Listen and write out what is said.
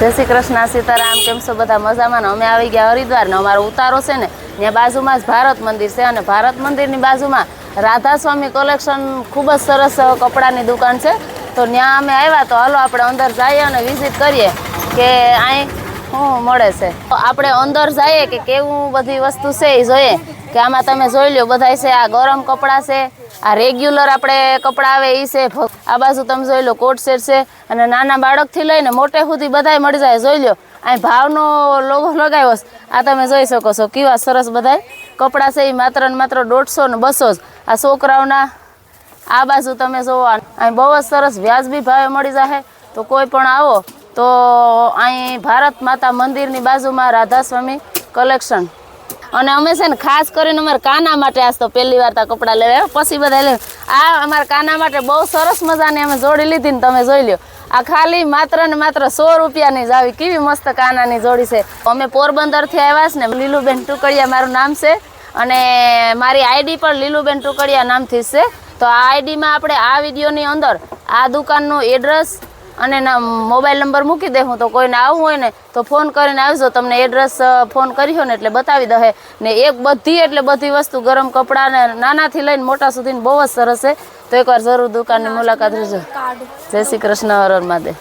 જય શ્રી કૃષ્ણ, સીતારામ, કેમ છો બધા? મજામાં અમે આવી ગયા હરિદ્વાર ને અમારો ઉતારો છે ને, ત્યાં બાજુમાં જ ભારત મંદિર છે અને ભારત મંદિરની બાજુમાં રાધા સ્વામી કલેક્શન ખૂબ જ સરસ કપડાની દુકાન છે. તો ત્યાં અમે આવ્યા તો હાલો આપણે અંદર જઈએ અને વિઝિટ કરીએ કે અહીં શું મળે છે. તો આપણે અંદર જઈએ કે કેવું બધી વસ્તુ છે એ જોઈએ. કે આમાં તમે જોઈ લો બધા છે આ ગરમ કપડાં છે, આ રેગ્યુલર આપણે કપડાં આવે એ છે આ બાજુ તમે જોઈ લો કોટ સેટ છે, અને નાના બાળકથી લઈને મોટે સુધી બધાય મળી જાય, જોઈ લો અહીં ભાવનો લોગો લગાવ્યો છે. આ તમે જોઈ શકો છો, કેવા સરસ બધાય કપડાં છે એ માત્ર ને માત્ર દોઢસો ને બસો જ. આ છોકરાઓના, આ બાજુ તમે જોવો અહીં બહુ જ સરસ વ્યાજબી ભાવે મળી જાય તો કોઈ પણ આવો, તો અહીં ભારત માતા મંદિરની બાજુમાં રાધા સ્વામી કલેક્શન અને અમે છે ને ખાસ કરીને અમારે કાના માટે આજ તો પહેલી વાર કપડાં લેવા. પછી બધા લે, આ અમારા કાના માટે બહુ સરસ મજાની અમે જોડી લીધી ને તમે જોઈ લ્યો. આ ખાલી માત્ર ને માત્ર સો રૂપિયાની જ આવી. કેવી મસ્ત કાનાની જોડી છે. અમે પોરબંદરથી આવ્યા છે ને, લીલુબેન ટુકડિયા મારું નામ છે. અને મારી આઈડી પણ લીલુબેન ટુકડિયા નામથી છે. તો આ આઈડીમાં આપણે આ વિડીયોની અંદર આ દુકાનનું એડ્રેસ અને ના મોબાઈલ નંબર મૂકી દે હું તો કોઈને આવવું હોય ને તો ફોન કરીને આવજો તમને એડ્રેસ ફોન કર્યો ને એટલે બતાવી દે ને એક બધી એટલે બધી વસ્તુ ગરમ કપડાં ને નાનાથી લઈને મોટા સુધીને બહુ જ સરસ છે. તો એકવાર જરૂર દુકાનની મુલાકાત લેજો. જય શ્રી કૃષ્ણ હરણ હર મહાદેવ.